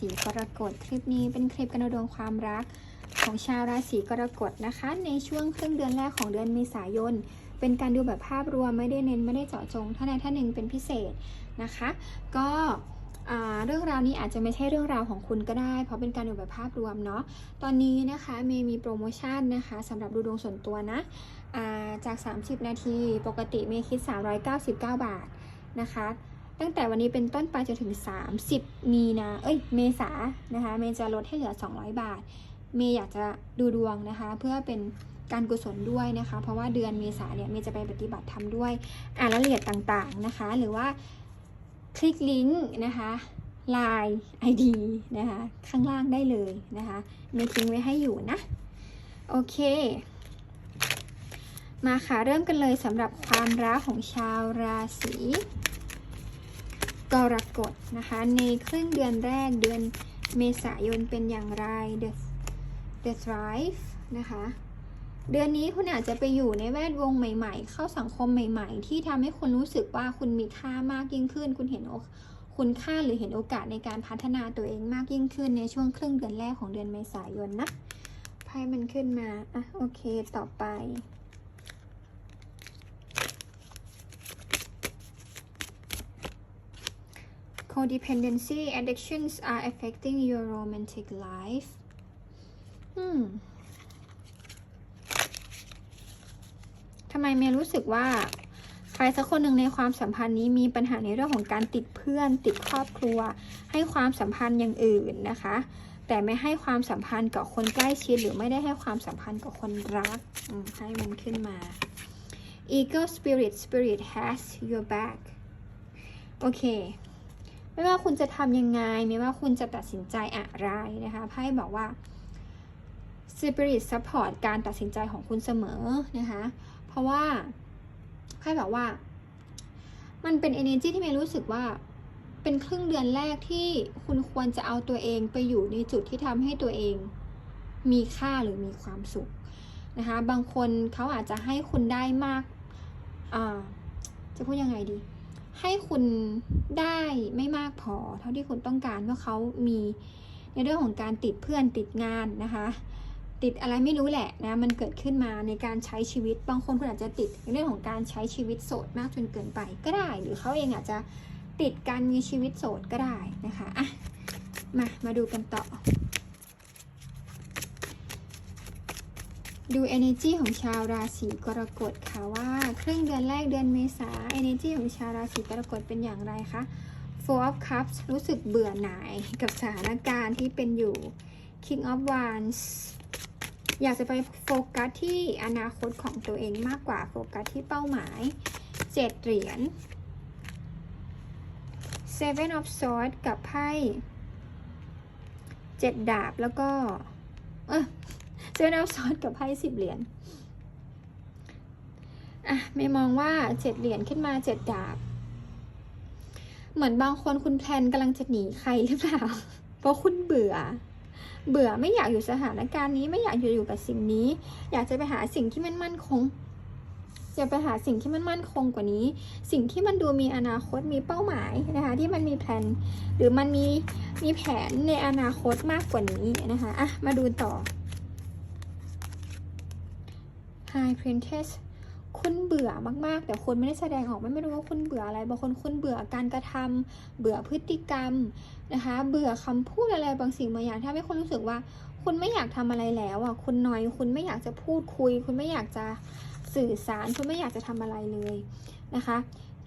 ศีกรกฎ คลิปนี้เป็นคลิปการดูดวงความรักของชาวราศีกรกฎนะคะ ในช่วงครึ่งเดือนแรกของเดือนเมษายน เป็นการดูแบบภาพรวมไม่ได้เน้นไม่ได้เจาะจงท่านใดท่านหนึ่งเป็นพิเศษนะคะ ก็เรื่องราวนี้อาจจะไม่ใช่เรื่องราวของคุณก็ได้ เพราะเป็นการดูแบบภาพรวมเนาะ ตอนนี้นะคะเมย์มีโปรโมชั่นนะคะสำหรับดูดวงส่วนตัวนะาจาก 30 นาที ปกติเมย์คิด 399 บาทนะคะ ตั้งแต่วันนี้เป็นต้นไปจนถึง 30 มีนา เอ้ย เมษานะคะ เมจะลดให้เหลือ 200 บาท เมย์อยากจะดูดวงนะคะ เพื่อเป็นการกุศลด้วยนะคะ เพราะว่าเดือนเมษาเนี่ยเมย์จะไปปฏิบัติธรรมด้วย อ่านรายละเอียดต่างๆนะคะ หรือว่าคลิกลิงก์นะคะ Line ID นะคะ ข้างล่างได้เลยนะคะเมย์ทิ้งไว้ให้อยู่นะ โอเค มาค่ะ เริ่มกันเลยสำหรับความรักของชาวราศี กรกฎนะคะ ในครึ่งเดือนแรกเดือนเมษายนเป็นอย่างไร The The Thrive นะคะ เดือนนี้คุณอาจจะไปอยู่ในแวดวงใหม่ ๆ เข้าสังคมใหม่ ๆ ที่ทำให้คุณรู้สึกว่าคุณมีค่ามากยิ่งขึ้น คุณเห็นโอคุณค่าหรือเห็นโอกาสในการพัฒนาตัวเองมากยิ่งขึ้นในช่วงครึ่งเดือนแรกของเดือนเมษายนนะไพ่มันขึ้นมา อะ โอเค ต่อไป Codependency addictions are affecting your romantic life อืมทำไมเมย์รู้สึกว่า ใครสักคนหนึ่งในความสัมพันธ์นี้มีปัญหาในเรื่องของการติดเพื่อน ติดครอบครัว ให้ความสัมพันธ์อย่างอื่นนะคะ แต่ไม่ให้ความสัมพันธ์กับคนใกล้ชิดหรือไม่ได้ให้ความสัมพันธ์กับคนรักให้มันขึ้นมา Eagle Spirit Spirit has your back โอเค ไม่ว่าคุณจะทำยังไง ไม่ว่าคุณจะตัดสินใจอะไรนะคะไพ่บอกว่า Spirit Support การตัดสินใจของคุณเสมอนะคะเพราะว่าไพ่บอกว่า มันเป็น energy ที่เมย์รู้สึกว่าเป็นครึ่งเดือนแรกที่คุณควรจะเอาตัวเองไปอยู่ในจุดที่ทำให้ตัวเองมีค่าหรือมีความสุขนะคะ บางคนเขาอาจจะให้คุณได้มาก อ่า จะพูดยังไงดี ให้คุณได้ไม่มากพอ เท่าที่คุณต้องการเพราะเขามีในเรื่องของการติดเพื่อนติดงานนะคะ ติดอะไรไม่รู้แหละนะมันเกิดขึ้นมาในการใช้ชีวิตบางคนคุณอาจจะติดในเรื่องของการใช้ชีวิตโสดมากจนเกินไปก็ได้ หรือเขาเองอาจจะติดการมีชีวิตโสดก็ได้นะคะอะมามาดูกันต่อ ดู energy ของชาวราศีกรกฎค่ะว่าครึ่งเดือนแรกเดือนเมษา energy ของชาวราศีกรกฎเป็นอย่างไรคะ Four of Cups รู้สึกเบื่อหน่ายกับสถานการณ์ที่เป็นอยู่ King of Wands อยากจะไปโฟกัสที่อนาคตของตัวเองมากกว่าโฟกัสที่เป้าหมายเจ็ดเหรียญ Seven of Swords กับไพ่เจ็ดดาบแล้วก็ เออ เซเว่นอ f ซอสกับไพ่สิบเหรียญอะไม่มองว่าเจ็ดเหรียญขึ้นมาเจ็ดดาบ เหมือนบางคนคุณแพลนกำลังจะหนีใครหรือเปล่า เพราะคุณเบื่อ เบื่อไม่อยากอยู่สถานการณ์นี้ไม่อยากอยู่อยู่กับสิ่งนี้ อยากจะไปหาสิ่งที่มันมั่นคงจะไปหาสิ่งที่มันมั่นคงกว่านี้ สิ่งที่มันดูมีอนาคตมีเป้าหมายนะคะที่มันมีแผนหรือมันมีมีแผนในอนาคตมากกว่านี้นะคะอะมาดูต่อ High Princess คุณเบื่อมากๆ แต่คุณไม่ได้แสดงออกไม่รู้ว่าคุณเบื่ออะไรบางคนคุณเบื่อการกระทำเบื่อพฤติกรรมนะคะ เบื่อคำพูดอะไรบางสิ่งบางอย่างทำให้คุณรู้สึกว่า คุณไม่อยากทำอะไรแล้วอะคุณนอยคุณไม่อยากจะพูดคุย คุณไม่อยากจะสื่อสาร คุณไม่อยากจะทำอะไรเลยนะคะ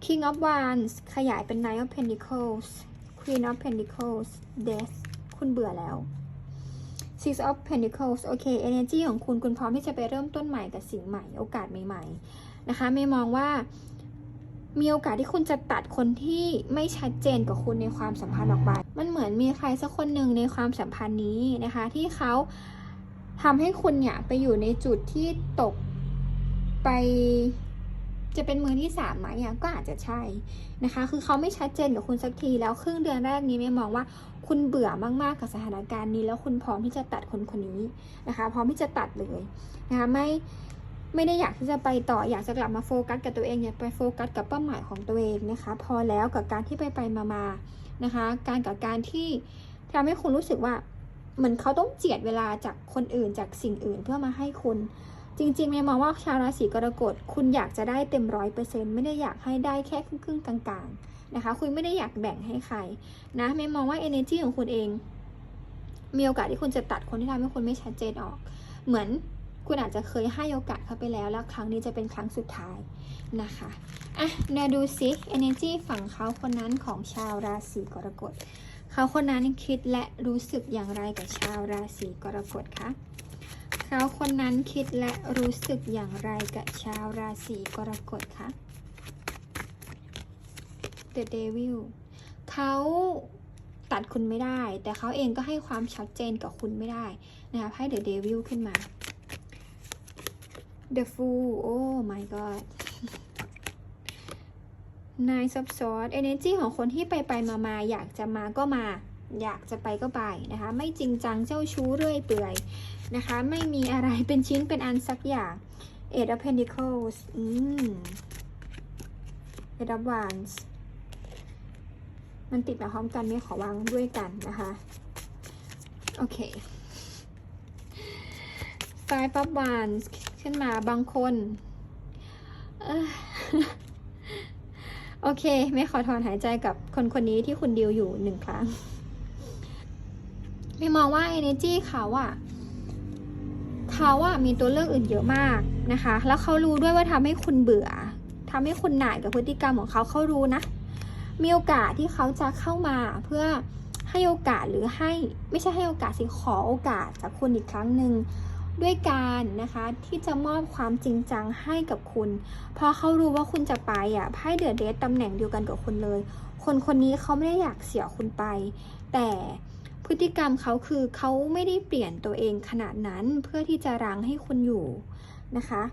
King of Wands ขยายเป็น Knight of Pentacles Queen of Pentacles Death คุณเบื่อแล้ว Six of Pentacles โอเค energy ของคุณคุณพร้อมที่จะไปเริ่มต้นใหม่กับสิ่งใหม่ โอกาสใหม่ๆนะคะไม่มองว่ามีโอกาสที่คุณจะตัดคนที่ไม่ชัดเจนกับคุณในความสัมพันธ์ออกไป มันเหมือนมีใครสักคนหนึ่งในความสัมพันธ์นี้นะคะ ที่เขาทำให้คุณเนี่ยไปอยู่ในจุดที่ตกไป จะเป็นมือที่สามไหมก็อาจจะใช่นะคะ คือเขาไม่ชัดเจนกับคุณสักทีแล้วครึ่งเดือนแรกนี้ไม่มองว่าคุณเบื่อมากๆกับสถานการณ์นี้ แล้วคุณพร้อมที่จะตัดคนคนนี้นะคะพร้อมที่จะตัดเลยนะคะไม่ไม่ได้อยากที่จะไปต่ออยากจะกลับมาโฟกัสกับตัวเองอยากไปโฟกัสกับเป้าหมายของตัวเองนะคะ พอแล้วกับการที่ไปไปมามานะคะ การกับการที่ทำให้คุณรู้สึกว่าเหมือนเขาต้องเจียดเวลาจากคนอื่นจากสิ่งอื่นเพื่อมาให้คุณ จริงๆเมย์มองว่าชาวราศีกรกฎคุณอยากจะได้เต็มร้อยเปอร์เซ็นต์ไม่ได้อยากให้ได้แค่ครึ่งๆกลางๆนะคะ คุณไม่ได้อยากแบ่งให้ใครนะเมย์มองว่า energy ของคุณเอง มีโอกาสที่คุณจะตัดคนที่ทำให้คุณไม่ชัดเจนออก เหมือนคุณอาจจะเคยให้โอกาสเขาไปแล้ว แล้วครั้งนี้จะเป็นครั้งสุดท้ายนะคะอะเดี๋ยวดูซิ energy ฝั่งเขาคนนั้นของชาวราศีกรกฎเขาคนนั้นคิดและรู้สึกอย่างไรกับชาวราศีกรกฎคะ เขาคนนั้นคิดและรู้สึกอย่างไรกับชาวราศีกรกฎคะ The Devil เขาตัดคุณไม่ได้ แต่เขาเองก็ให้ความชัดเจนกับคุณไม่ได้นะคะให้ The Devil ขึ้นมา The Fool โอ้ my god นายซับซ้อน energy ของคนที่ไปไปมามาอยากจะมาก็มา อยากจะไปก็ไปนะคะ ไม่จริงจังเจ้าชู้เรื่อยเปื่อย นะคะ ไม่มีอะไรเป็นชิ้นเป็นอันสักอย่าง Eight of Pentacles อืม Eight of Wands มันติดมาพร้อมกันไม่ขอวางด้วยกันนะคะ โอเค Five of Wands ขึ้นมาบางคนโอเค ไม่ขอถอนหายใจกับคนคนนี้ที่คุณดิวอยู่หนึ่งครั้ง ไม่มองว่า energy เขาอะ เขาอะมีตัวเลือกอื่นเยอะมากนะคะ แล้วเขารู้ด้วยว่าทำให้คุณเบื่อทำให้คุณหน่ายกับพฤติกรรมของเขาเขารู้นะ มีโอกาสที่เขาจะเข้ามาเพื่อให้โอกาสหรือให้ไม่ใช่ให้โอกาสสิขอโอกาสจากคุณอีกครั้งหนึ่งด้วยการนะคะที่จะมอบความจริงจังให้กับคุณ พอเขารู้ว่าคุณจะไปอะไพ่เดือดเดทตำแหน่งเดียวกันกับคุณเลย คนคนนี้เขาไม่ได้อยากเสียคุณไป แต่ พฤติกรรมเขาคือเขาไม่ได้เปลี่ยนตัวเองขนาดนั้นเพื่อที่จะรั้งให้คุณอยู่นะคะ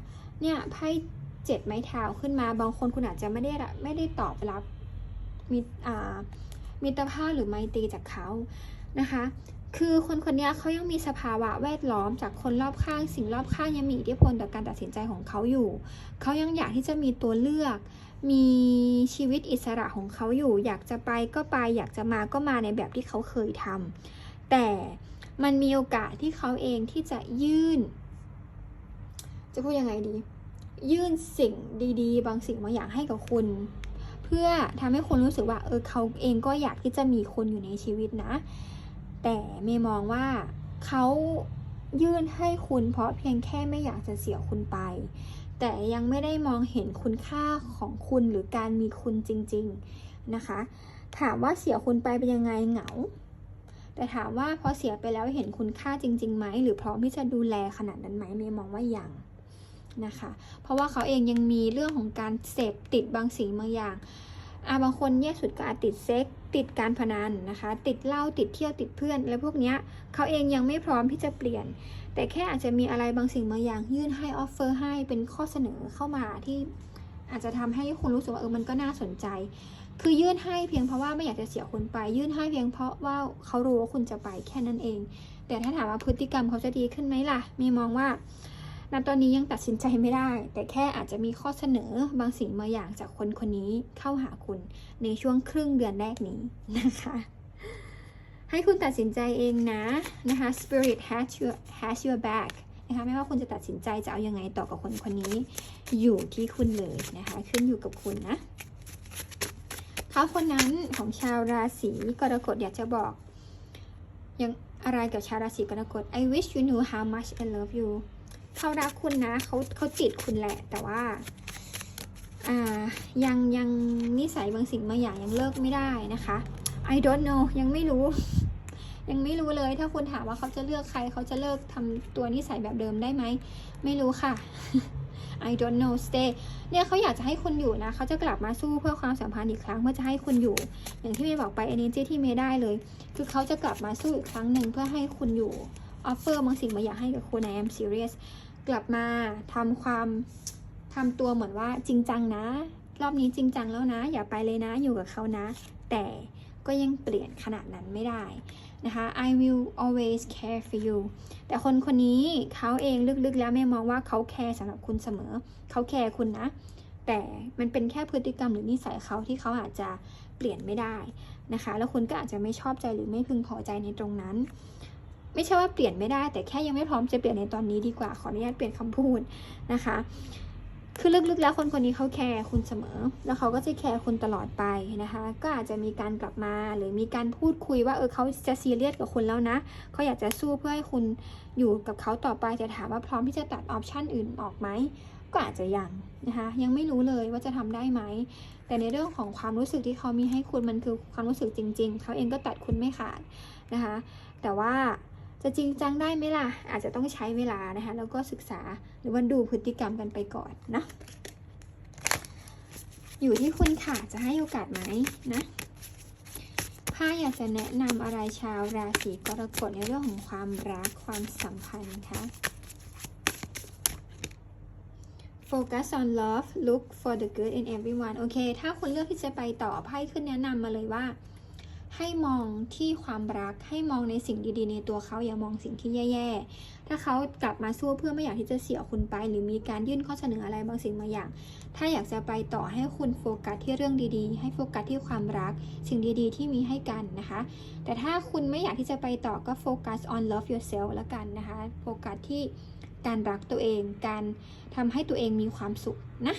เนี่ยไพ่เจ็ดไม้เท้าขึ้นมา บางคนคุณอาจจะไม่ได้ไม่ได้ตอบรับมีอ่ามิตรภาพหรือไมตรีจากเขานะคะ คือคนคนนี้เขายังมีสภาวะแวดล้อมจากคนรอบข้าง สิ่งรอบข้างยังมีอิทธิพลต่อการตัดสินใจของเขาอยู่ เขายังอยากที่จะมีตัวเลือก มีชีวิตอิสระของเขาอยู่ อยากจะไปก็ไป อยากจะมาก็มาในแบบที่เขาเคยทำแต่มันมีโอกาสที่เขาเองที่จะยื่น จะพูดยังไงดี ยื่นสิ่งดีๆ บางสิ่งบางอย่างให้กับคุณเพื่อทำให้คุณรู้สึกว่าเออเขาเองก็อยากที่จะมีคุณอยู่ในชีวิตนะ แต่เมย์มองว่าเขายื่นให้คุณเพราะเพียงแค่ไม่อยากจะเสียคุณไป แต่ยังไม่ได้มองเห็นคุณค่าของคุณหรือการมีคุณจริง ๆนะคะ ถามว่าเสียคุณไปเป็นยังไงเหงา แต่ถามว่าพอเสียไปแล้วเห็นคุณค่าจริงๆไหมหรือพร้อมที่จะดูแลขนาดนั้นไหมเมย์มองว่ายังนะคะ เพราะว่าเขาเองยังมีเรื่องของการเสพติดบางสิ่งบางอย่าง อ่าบางคนแย่สุดก็อาจติดเซ็กติดการพนันนะคะ ติดเหล้าติดเที่ยวติดเพื่อนอะพวกเนี้ยเขาเองยังไม่พร้อมที่จะเปลี่ยน แต่แค่อาจจะมีอะไรบางสิ่งบางอย่างยื่นให้ออฟเฟอร์ให้เป็นข้อเสนอเข้ามาที่อาจจะทำให้คุณรู้สึกว่าเออมันก็น่าสนใจ คือยื่นให้เพียงเพราะว่าไม่อยากจะเสียคุณไป ยื่นให้เพียงเพราะว่าเขารู้ว่าคุณจะไปแค่นั้นเอง แต่ถ้าถามว่าพฤติกรรมเขาจะดีขึ้นไหมล่ะ มีมองว่า ณตอนนี้ยังตัดสินใจไม่ได้ แต่แค่อาจจะมีข้อเสนอบางสิ่งบางอย่างจากคนคนนี้เข้าหาคุณในช่วงครึ่งเดือนแรกนี้นะคะ ให้คุณตัดสินใจเองนะนะคะ spirit has your has your back นะคะไม่ว่าคุณจะตัดสินใจจะเอายังไงต่อกับคนคนนี้ อยู่ที่คุณเลยนะคะ ขึ้นอยู่กับคุณนะเขาคนนั้นของชาวราศีกรกฎอยากจะบอกยังอะไรกับชาวราศีกรกฎ I wish you knew how much I love you เขารักคุณนะเขาเขาติดคุณแหละ แต่ว่าอ่ายังยังนิสัยบางสิ่งบางอย่างยังเลิกไม่ได้นะคะ I don't know ยังไม่รู้ ยังไม่รู้เลยถ้าคุณถามว่าเขาจะเลือกใคร เขาจะเลิกทำตัวนิสัยแบบเดิมได้ไหม ไม่รู้ค่ะ I don't know stay เนี่ยเขาอยากจะให้คุณอยู่นะ เขาจะกลับมาสู้เพื่อความสัมพันธ์อีกครั้งเพื่อจะให้คุณอยู่ อย่างที่เมย์บอกไป energy ที่เมย์ได้เลย คือเขาจะกลับมาสู้อีกครั้งหนึ่งเพื่อให้คุณอยู่ offer บางสิ่งบางอย่างให้กับคุณ I am serious กลับมาทำความทำตัวเหมือนว่าจริงจังนะ รอบนี้จริงจังแล้วนะ อย่าไปเลยนะอยู่กับเขานะ แต่ก็ยังเปลี่ยนขนาดนั้นไม่ได้นะคะ I will always care for you แต่คนคนนี้เขาเองลึกๆแล้วแม่มองว่าเขาแคร์สำหรับคุณเสมอ เขาแคร์คุณนะ แต่มันเป็นแค่พฤติกรรมหรือนิสัยเขาที่เขาอาจจะเปลี่ยนไม่ได้นะคะ แล้วคุณก็อาจจะไม่ชอบใจหรือไม่พึงพอใจในตรงนั้น ไม่ใช่ว่าเปลี่ยนไม่ได้ แต่แค่ยังไม่พร้อมจะเปลี่ยนในตอนนี้ดีกว่า ขออนุญาตเปลี่ยนคำพูดนะคะ คือลึกๆแล้วคนคนนี้เขาแคร์คุณเสมอ แล้วเขาก็จะแคร์คุณตลอดไปนะคะ ก็อาจจะมีการกลับมาหรือมีการพูดคุยว่าเออเขาจะซีเรียสกับคุณแล้วนะเขาอยากจะสู้เพื่อให้คุณอยู่กับเขาต่อไปจะถามว่าพร้อมที่จะตัดออปชันอื่นออกไหมก็อาจจะยังนะคะยังไม่รู้เลยว่าจะทำได้ไหม แต่ในเรื่องของความรู้สึกที่เขามีให้คุณมันคือความรู้สึกจริง ๆ เขาเองก็ตัดคุณไม่ขาดนะคะ แต่ว่า จะจริงจังได้ไหมล่ะ อาจจะต้องใช้เวลานะคะ แล้วก็ศึกษาหรือว่าดูพฤติกรรมกันไปก่อนนะ อยู่ที่คุณค่ะ จะให้โอกาสไหมนะถ้าอยากจะแนะนำอะไรชาวราศีกรกฎในเรื่องของความรักความสัมพันธ์คะ Focus on love look for the good in everyone โอเค ถ้าคุณเลือกที่จะไปต่อไพ่ขึ้นแนะนำมาเลยว่า ให้มองที่ความรักให้มองในสิ่งดีๆ ในตัวเขาอย่ามองสิ่งที่แย่ๆ ถ้าเขากลับมาสู้เพื่อไม่อยากที่จะเสียคุณไป หรือมีการยื่นข้อเสนออะไรบางสิ่งบางอย่าง ถ้าอยากจะไปต่อให้คุณโฟกัสที่เรื่องดีๆ ให้โฟกัสที่ความรัก สิ่งดีๆ ที่มีให้กันนะคะ แต่ถ้าคุณไม่อยากที่จะไปต่อก็โฟกัส on love yourself ล้วกันนะคะโฟกัสที่การรักตัวเอง การทำให้ตัวเองมีความสุขนะ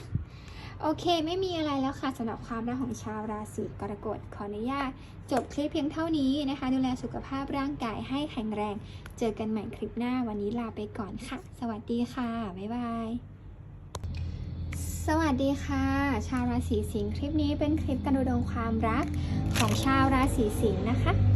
โอเคไม่มีอะไรแล้วค่ะสำหรับความรักของชาวราศีกรกฎขออนุญาตจบคลิปเพียงเท่านี้นะคะ ดูแลสุขภาพร่างกายให้แข็งแรง เจอกันใหม่คลิปหน้าวันนี้ลาไปก่อนค่ะ สวัสดีค่ะ บ๊ายบาย สวัสดีค่ะ ชาวราศีสิงห์คลิปนี้เป็นคลิปการดูดวงความรักของชาวราศีสิงห์นะคะ